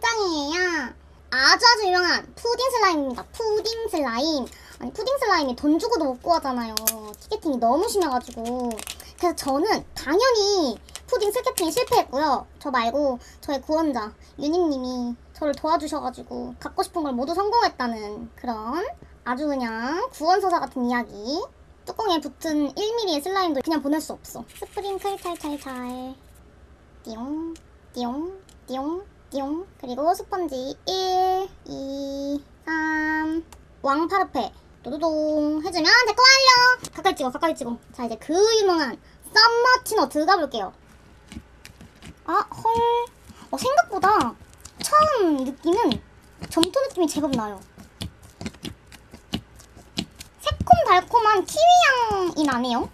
실장이에요. 아주 아주 유명한 푸딩 슬라임입니다. 푸딩 슬라임. 아니 푸딩 슬라임이 돈 주고도 못 구하잖아요. 티켓팅이 너무 심해가지고. 그래서 저는 당연히 푸딩 스케팅에 실패했고요. 저 말고 저의 구원자 유니님이 저를 도와주셔가지고 갖고 싶은 걸 모두 성공했다는 그런 아주 그냥 구원서사 같은 이야기. 뚜껑에 붙은 1mm의 슬라임도 그냥 보낼 수 없어. 스프링클 찰찰찰. 띠용, 띠용, 띠용, 띠용. 그리고 스펀지 1, 2, 3. 왕파르페. 도도동 해주면 제거 완료! 가까이 찍어, 가까이 찍어. 자, 이제 그 유명한 썸머치노 들어가 볼게요. 아, 헐. 어, 생각보다 처음 느끼는 점토 느낌이 제법 나요. 새콤달콤한 키위향이 나네요.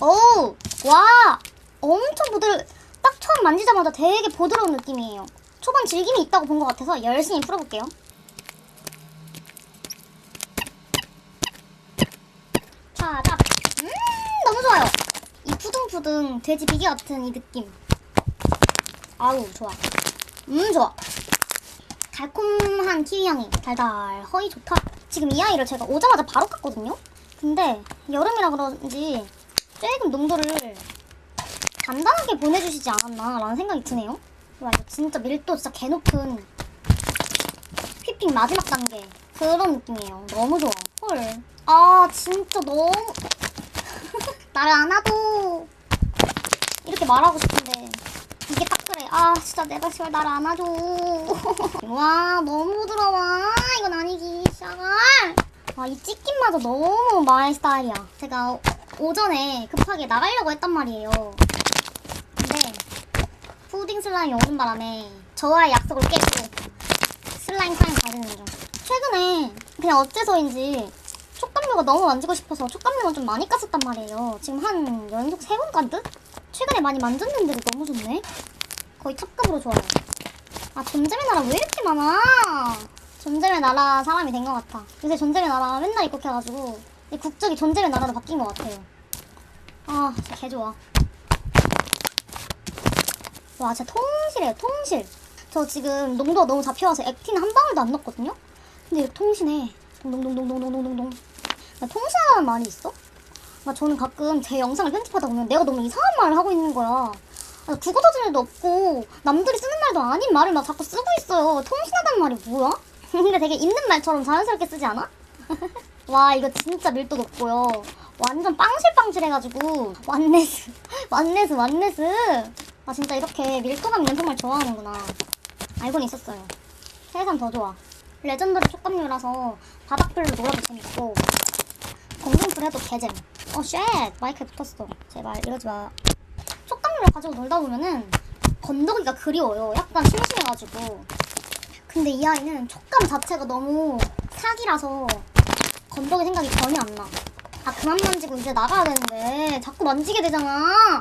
오, 와, 엄청 부드러. 딱 처음 만지자마자 되게 부드러운 느낌이에요. 초반 질김이 있다고 본 것 같아서 열심히 풀어볼게요. 자, 자, 음, 너무 좋아요. 이 푸둥푸둥 돼지 비계 같은 이 느낌. 아우, 좋아. 음, 좋아. 달콤한 키위 향이 달달 허이 좋다. 지금 이 아이를 제가 오자마자 바로 깠거든요. 근데 여름이라 그런지 조금 농도를 간단하게 보내주시지 않았나 라는 생각이 드네요. 와 이거 진짜 밀도 진짜 개높은 휘핑 마지막 단계 그런 느낌이에요. 너무 좋아. 헐. 아 진짜 너무 나를 안아도 이렇게 말하고 싶은데 이게 딱 그래. 아 진짜 내가 제발 나를 안아줘. 와 너무 부드러워. 이건 아니지 시작을. 와이 찢김마저 너무 마의 스타일이야. 제가 오- 오전에 급하게 나가려고 했단 말이에요. 푸딩 슬라임이 오는 바람에 저와의 약속을 깨고 슬라임 타임 가지는 중. 최근에 그냥 어째서인지 촉감류가 너무 만지고 싶어서 촉감류만 좀 많이 깠었단 말이에요. 지금 한 연속 세 번 깐 듯? 최근에 많이 만졌는데도 너무 좋네. 거의 탑급으로 좋아요. 아 존재의 나라 왜 이렇게 많아? 존재의 나라 사람이 된 것 같아. 요새 존재의 나라 맨날 입국해가지고 이 국적이 존재의 나라로 바뀐 것 같아요. 아 진짜 개 좋아. 와 진짜 통실해요 통실. 저 지금 농도가 너무 잡혀와서 액틴 한 방울도 안 넣었거든요. 근데 통신해. 동동동동동동동동. 나 통신하는 말이 있어? 나 저는 가끔 제 영상을 편집하다 보면 내가 너무 이상한 말을 하고 있는 거야. 아, 국어 다질 일도 없고 남들이 쓰는 말도 아닌 말을 막 자꾸 쓰고 있어요. 통신하다는 말이 뭐야? 근데 되게 있는 말처럼 자연스럽게 쓰지 않아? 와 이거 진짜 밀도 높고요. 완전 빵실빵실해가지고 완네스 완네스 완네스. 아 진짜 이렇게 밀도감 있는 정말 좋아하는구나. 알고는 있었어요. 세상 더 좋아. 레전더리 촉감류라서 바닥풀로 놀아도 재밌고 공중풀 해도 개잼. 어 쉣! 마이크에 붙었어. 제발 이러지 마. 촉감류를 가지고 놀다 보면은 건더기가 그리워요. 약간 심심해가지고. 근데 이 아이는 촉감 자체가 너무 사기라서 건더기 생각이 전혀 안 나. 아 그만 만지고 이제 나가야 되는데 자꾸 만지게 되잖아.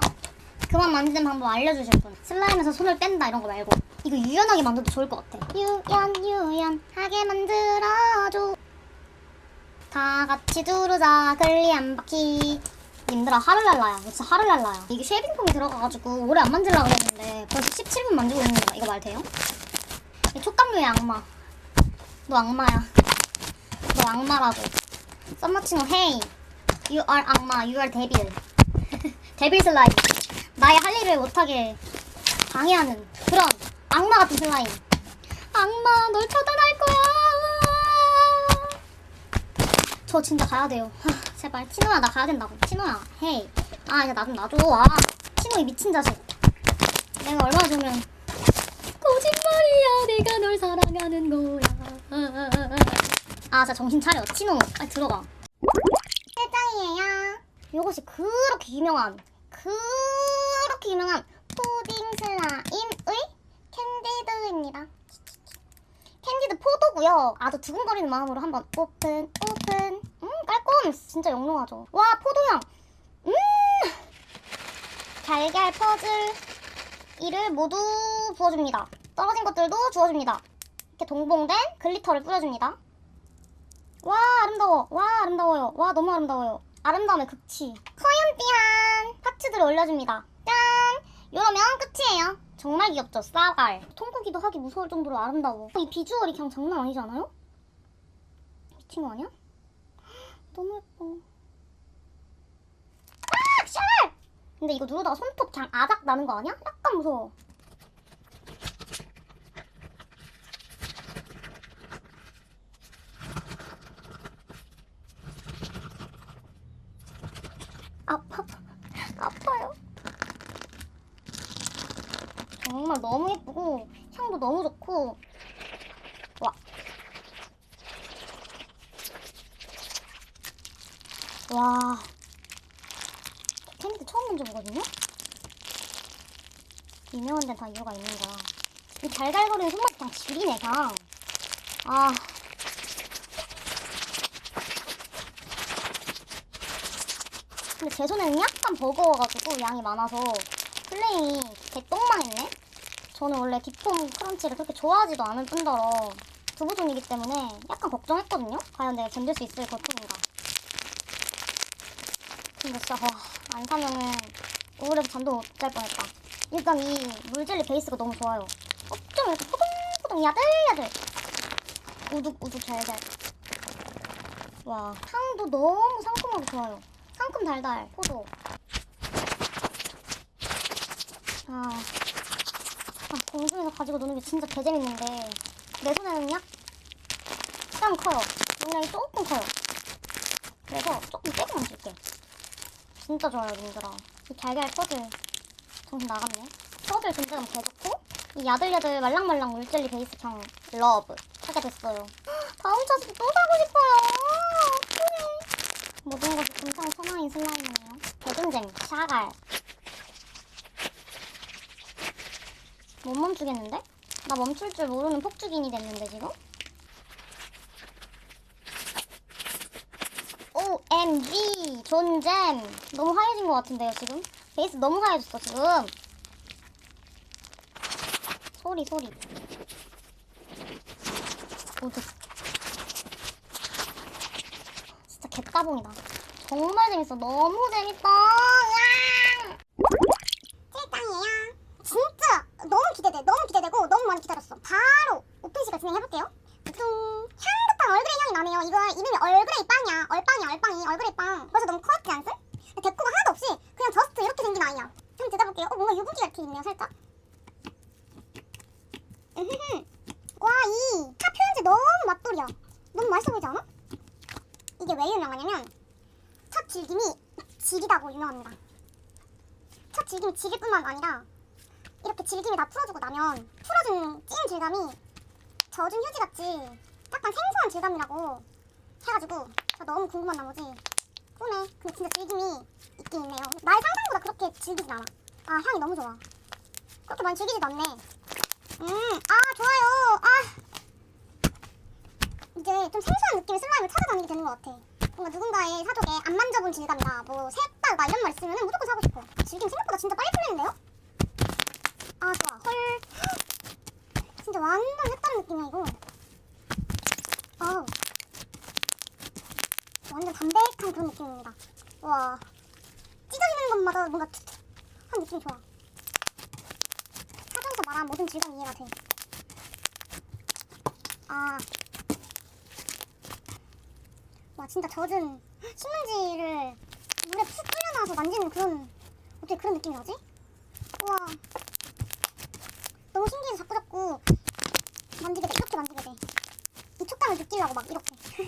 그만 만지는 방법 알려주실 분. 슬라임에서 손을 뺀다 이런 거 말고 이거 유연하게 만들어도 좋을 것 같아. 유연 유연하게 만들어줘. 다 같이 두르자 글리 한 바퀴. 님들아 하를 날라야. 진짜 하를 날라야. 이게 쉐이빙폼이 들어가가지고 오래 안 만질라 그랬는데 벌써 17분 만지고 있는 거야. 이거 말 돼요? 이 촉감류의 악마. 너 악마야. 너 악마라고. 썸마치노 헤이. You are 악마. You are 데빌. 데빌 슬라임. 나의 할 일을 못하게 방해하는 그런 악마 같은 슬라임. 악마, 널 처단할 거야. 저 진짜 가야 돼요. 하, 제발 치노야 나 가야 된다고. 치노야, 헤이. 아 이제 나 좀 놔줘. 아, 치노 이 미친 자식. 내가 얼마나 좋으면 거짓말이야. 내가 널 사랑하는 거야. 아, 진짜 정신 차려. 치노, 빨리 들어가. 세장이에요. 이것이 그렇게 유명한, 그렇게 유명한 푸딩 슬라임의 캔디드입니다. 캔디드 포도고요. 아주 두근거리는 마음으로 한번 오픈, 오픈. 음, 깔끔. 진짜 영롱하죠. 와, 포도향. 음, 달걀 퍼즐 이를 모두 부어줍니다. 떨어진 것들도 주워줍니다. 이렇게 동봉된 글리터를 뿌려줍니다. 와 아름다워 와 아름다워요 와 너무 아름다워요 아름다움의 극치 커연띠한 파츠들을 올려줍니다 짠 이러면 끝이에요 정말 귀엽죠? 싸갈. 통구기도 하기 무서울 정도로 아름다워. 이 비주얼이 그냥 장난 아니지 않아요? 미친 거 아니야? 너무 예뻐. 아! 샤! 근데 이거 누르다가 손톱 장 아작 나는 거 아니야? 약간 무서워. 아파. 아파요. 정말 너무 예쁘고 향도 너무 좋고 와. 와. 캔디 처음 만져보거든요? 유명한 데는 다 이유가 있는 거야. 이 달달거리는 손맛이 그냥 지리네, 그냥. 아. 근데 제 손에는 약간 버거워가지고 양이 많아서 플레이 개똥망했네? 저는 원래 딥폼 크런치를 그렇게 좋아하지도 않을 뿐더러 두부종이기 때문에 약간 걱정했거든요? 과연 내가 견딜 수 있을 것인가. 근데 진짜 와, 안 사면은 우울해서 잠도 못 잘 뻔했다. 일단 이 물젤리 베이스가 너무 좋아요. 어쩜 이렇게 포동포동 야들야들 우둑우둑 잘잘. 와 향도 너무 상큼하고 좋아요. 상큼 달달 포도. 아, 아 공중에서 가지고 노는 게 진짜 개재밌는데 내 손에는 약간 커요. 용량이 조금 커요. 그래서 조금 빼고만 줄게. 진짜 좋아요, 님들아. 이 달걀 퍼즐 정신 나갔네. 퍼즐 존재감 개 좋고 이 야들야들 말랑말랑 물젤리 베이스 향 러브 하게 됐어요. 다음 차수 또 사고 싶어요. 어떡해. 모든 것이 금상첨화인 슬라임이네요. 배분쟁, 샤갈. 못 멈추겠는데? 나 멈출 줄 모르는 폭주gin이 됐는데 지금? OMG 존잼 너무 하얘진 것 같은데요 지금? 베이스 너무 하얘졌어 지금 소리 소리 오드 진짜 개따봉이다 정말 재밌어 너무 재밌다 으앙! 찔땅이에요. 진짜 너무 기대돼. 너무 많이 기다렸어. 바로 오픈 시간 진행해볼게요. 뚱 향긋한 얼그레이 향이 나네요. 이거 이름이 얼그레이 빵이야. 얼빵이야 얼빵이 얼그레이 빵. 벌써 너무 커졌지 않음? 데코가 하나도 없이 그냥 저스트 이렇게 생긴 아이야. 한번 뜯어볼게요. 어 뭔가 유분기가 이렇게 있네요 살짝. 와이 차 표현지 너무 맛돌이야. 너무 맛있어 보이지 않아? 이게 왜 유명하냐면 첫 질김이 질이다고 유명합니다. 첫 질김이 질일 뿐만 아니라 이렇게 질김이 다 풀어주고 나면 풀어준 찐 질감이 젖은 휴지같이 약간 생소한 질감이라고 해가지고 저 너무 궁금한 나머지 꿈에 근데 진짜 질김이 있긴 있네요. 나의 상상보다 그렇게 질기진 않아. 아 향이 너무 좋아. 그렇게 많이 질기지도 않네. 음아 좋아요. 아. 이제 좀 생소한 느낌의 슬라임을 찾아다니게 되는 것 같아. 뭔가 누군가의 사족에 안 만져본 질감이다 뭐 새딱 막 이런 말 있으면 무조건 사고 싶어. 질긴 생각보다 진짜 빨리 풀리는데요? 아 좋아. 헐. 진짜 완전 색다른 느낌이야 이거. 아우. 완전 담백한 그런 느낌입니다. 와. 찢어지는 것마다 뭔가 툭툭한 느낌이 좋아. 사전에서 말한 모든 질감 이해가 돼아. 와 진짜 젖은 신문지를 물에 푹 끓여놔서 만지는 그런 어떻게 그런 느낌이 나지? 우와 너무 신기해서 자꾸 자꾸 만지게 돼. 이렇게 만지게 돼 이 촉감을 느끼려고 막 이렇게.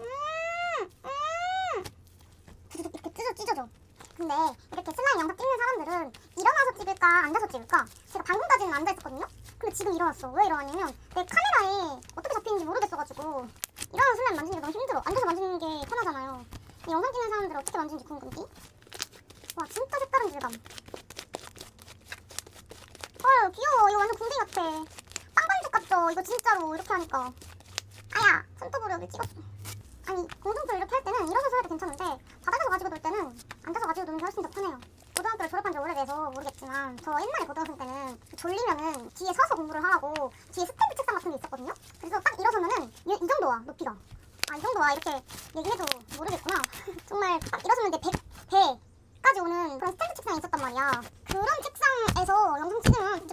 음, 음. 이렇게 찢어 찢어져. 근데 이렇게 슬라임 영상 찍는 사람들은 일어나서 찍을까 앉아서 찍을까? 제가 방금까지는 앉아 있었거든요? 근데 지금 일어났어. 왜 일어났냐면 내 카메라에 어떻게 잡히는지 모르겠어가지고 일어나서 슬라임 만지는 게 너무 힘들어. 앉아서 만지는 게 편하잖아요. 이 영상 찍는 사람들 은 어떻게 만지는지 궁금지 와 진짜 색다른 질감 헐 귀여워. 이거 완전 궁뎅이 같아. 빵반죽 같죠? 이거 진짜로 이렇게 하니까. 아야 손톱으로 여기 찍었어. 아니 공중풀 이렇게 할 때는 일어서서 해도 괜찮은데 바닥에서 가지고 놀 때는 앉아서 가지고 노는 게 훨씬 더 편해요. 고등학교를 졸업한 지 오래돼서 모르겠지만 저 옛날에 고등학생 때는 졸리면은 뒤에 서서 공부를 하라고 뒤에 스탠드 책상 같은 게 있었거든요. 그래서 딱 일어서면은 이, 이 정도 와 높이가. 아 이 정도 와 이렇게 얘기해도 모르겠구나. 정말 딱 일어서면 내 배, 배 까지 오는 그런 스탠드 책상이 있었단 말이야 그런 책상에서 영상 찍으면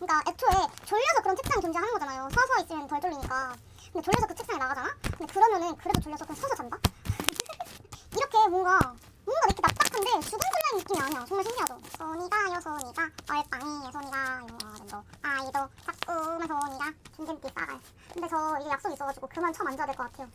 그러니까 애초에 졸려서 그런 책상이 존재하는 거잖아요. 서서 있으면 덜 졸리니까. 근데 졸려서 그 책상에 나가잖아? 근데 그러면은 그래도 졸려서 그냥 서서 잔다? 이렇게 뭔가 뭔가 이렇게 납작한데 죽은 설레는 느낌이 아니야. 정말 신기하죠? 손이가요 손이가 얼빵이에 손이가요 너 아이도 자꾸만 손이가 준진띠 싸가요. 근데 저 이제 약속 있어가지고 그만 쳐 만져야 될 것 같아요.